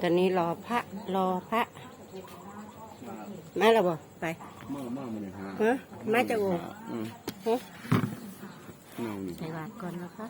ตอนนี้รอพระรอพระ มาแล้วบ่ไปเมื่อเมื่อมันฮะฮะมาจากโอ่งอืมฮะเน่านี่ใส่บาตรก่อนนะคะ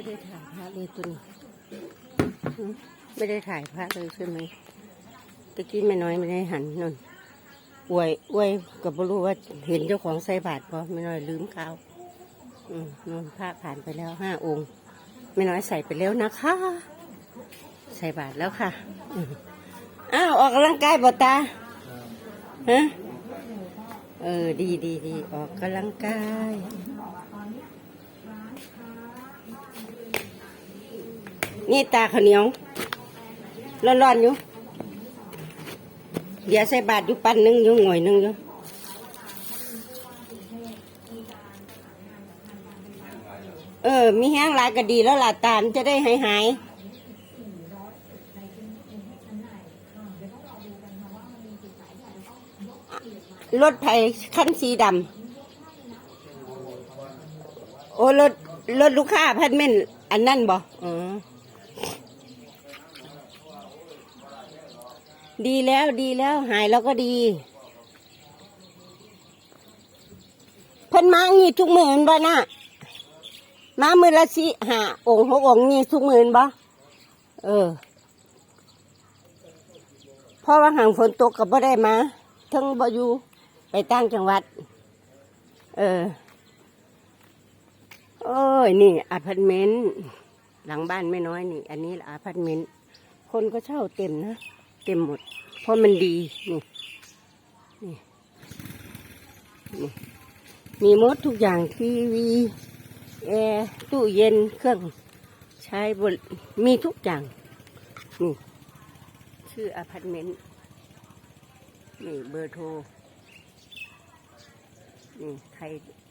ไม่ได้ถ่ายพระเลยตัวนี้ไม่ได้ถ่ายพระเลยใช่ไหมตะกี้ไม่น้อยไม่ได้หันนนอวยอวยกับบรู้ว่าเห็นเจ้าของใส่บาตรพอไม่น้อยลืมเขาอืมนนพระผ่านไปแล้วห้าองค์ไม่น้อยใส่ไปแล้วนะคะ ใส่บาตรแล้วค่ะอ้าวออกกำลังกายบ่ตาฮะเออดีดีดีออกกำลังกาย นี่ตาข้าวเหนียวร้อนๆอยู่เดี๋ยวใส่บาทอยู่ปั้นหนึงอยู่หน่วยหนึงอยู่เออ มีแห้งลายก็ดีแล้วล่ะตามจะได้หายหายๆรถไถคันสีดำโอ้รถรถลูกค้าพัดเม่นอันนั่นบ่อ๋อ ดีแล้วดีแล้วหายแล้วก็ดี เพิ่นมางี้ทุกหมื่นบ่น่ะมามือละสิหาองค์หกองค์งี้ทุกหมื่นบ่เออเพราะว่าห่างฝนตกกับบ่ได้มาทั้งบ่อยู่ไปตั้งจังหวัด เออโอ้ยนี่อพาร์ตเมนต์หลังบ้านไม่น้อยนี่ อันนี้อพาร์ตเมนต์คนก็เช่าเต็มนะ เต็มหมด เพราะมันดีนี่นี่นี่มีมดทุกอย่างทีวีแอร์ตู้เย็นเครื่องใช้บนมีทุกอย่างนี่ชื่ออพาร์ตเมนต์นี่เบอร์โทรนี่ใคร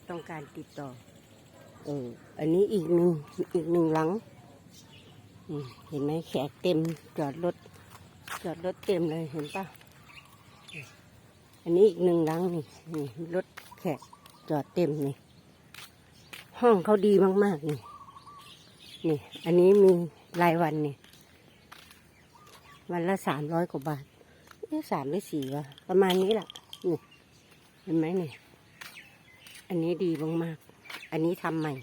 ต้องการติดต่อเอออันนี้อีกหนึ่งอีกหนึ่งหลังเห็นไหมแขกเต็มจอดรถ จอดรถเต็มเลยเห็นปะอันนี้อีกหนึ่งหลังนี่นี่รถแขกจอดเต็มนี่ ห้องเขาดีมากๆนี่ นี่ อันนี้มีรายวันนี่ วันละสามร้อยกว่าบาทเอ๊ะสามหรือสี่วะประมาณนี้แหละนี่เห็นไหมนี่อันนี้ดีมากๆอันนี้ทำใหม่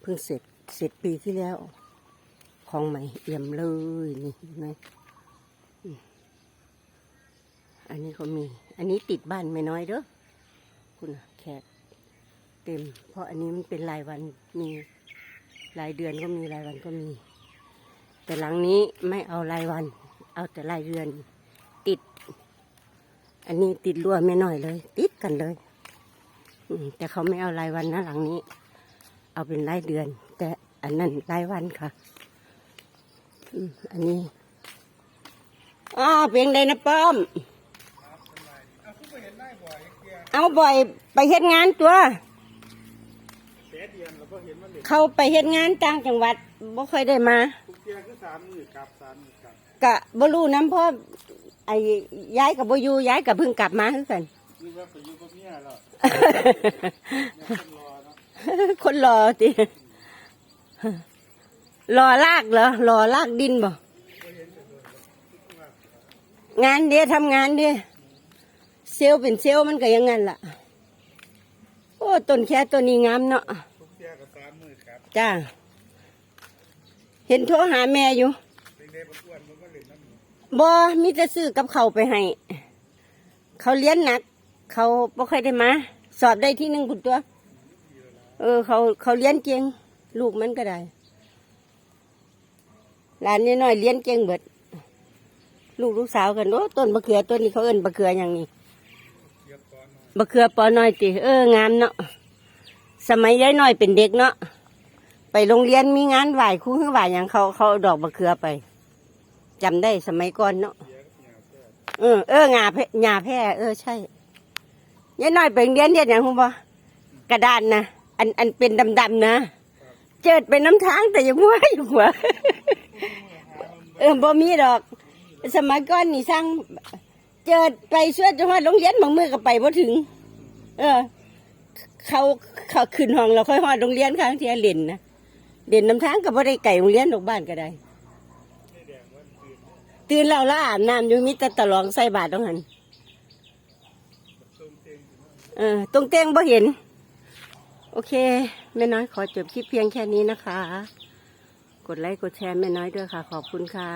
เพิ่งเสร็จเสร็จปีที่แล้ว ของใหม่เอี่ยมเลยนี่เห็นไหม อันนี้ก็มี อันนี้ติดบ้านไม่น้อยเด้อคุณแขกเต็ม เพราะอันนี้มันเป็นรายวันมีรายเดือนก็มีรายวันก็มี แต่หลังนี้ไม่เอารายวัน เอาแต่รายเดือน ติด อันนี้ติดรั้วไม่น้อยเลย ติดกันเลยแต่เขาไม่เอารายวันนะหลังนี้ เอาเป็นรายเดือน แต่อันนั้นรายวันค่ะอันนี้อ้าเพียงใดนะป้อม เอาบ่อยไปเฮ็ดงานตัวแปดเดือนแล้วก็เห็นมันเด็กเขาไปเฮ็ดงานต่างจังหวัดบ่ค่อยได้มาทุกเที่ยคือสามมือกลับสามมือกลับกะบ่รู้น้ำพ่อไอ้ย้ายกับบ่อยู่ย้ายกับเพิ่งกลับมาคือกันนี่ว่าไปอยู่กับเมียแล้วยังคนรอเนาะคนรอติรอลากเหรอรอลากดินบ่งานเดียวทำงานเดียว เซลเป็นเซลมันก็ยังงั้นล่ะ โอ้ต้นแค่ตัวนี้งามเนาะทุกเที่ยกับสามมือกลับจ้า เห็นโทรหาแม่อยู่เป็นเด็กอ้วนมันก็เล่นน้ำหนูบอมีแต่ซื้อกับเขาวไปให้ เขาเลี้ยนหนัก เขาบ่ค่อยได้มา สอบได้ที่หนึ่งคุณตัว เออ เขาเขาเลี้ยนเก่งลูกมันก็ได้หลานน้อยๆเลี้ยนเก่งเบิด ลูกลูกสาวกันโอ้ต้นบะเขือต้นนี้เขาเอิ้นบะเขืออย่างนี้ บก่อนหน่อยบะเขือปอน้อยติเอองามเนาะสมัยย้ายน้อยเป็นเด็กเนาะไปโรงเรียนมีงานไหว้ครูคือไหว้อย่างเขาเขาเอาดอกบะเขือไปจำได้สมัยก่อนเนาะเออเอองาแพงาแพร่เออใช่ย้ายน้อยไปโรงเรียนเรียนอย่างคุณบ่กระดานนะอันอันเป็นดำๆนะเจิดไปน้ำทางแต่ยังว่าอยู่หัว เออบ่มีดอก สมัยก่อนนี่สร้าง เจิดไปช่วยจังหวัดโรงเรียนบางมือก็ไปบ่ถึง เออ เขาเขาขึ้นห้องเราค่อยฮอดโรงเรียนครั้งที่เล่นนะเด่นน้ำทางก็บ่ได้ไก่โรงเรียนออกบ้านก็ได้ ตื่นตื่นแล้วล้วอาบน้ำอยู่มีแต่ตะลองใส่บาตรตรงหันเอยู่เนาะเออตรงเต้งบ่เห็น โอเค แม่น้อยขอจบคลิปเพียงแค่นี้นะคะ กดไลค์กดแชร์แม่น้อยด้วยค่ะ ขอบคุณค่ะ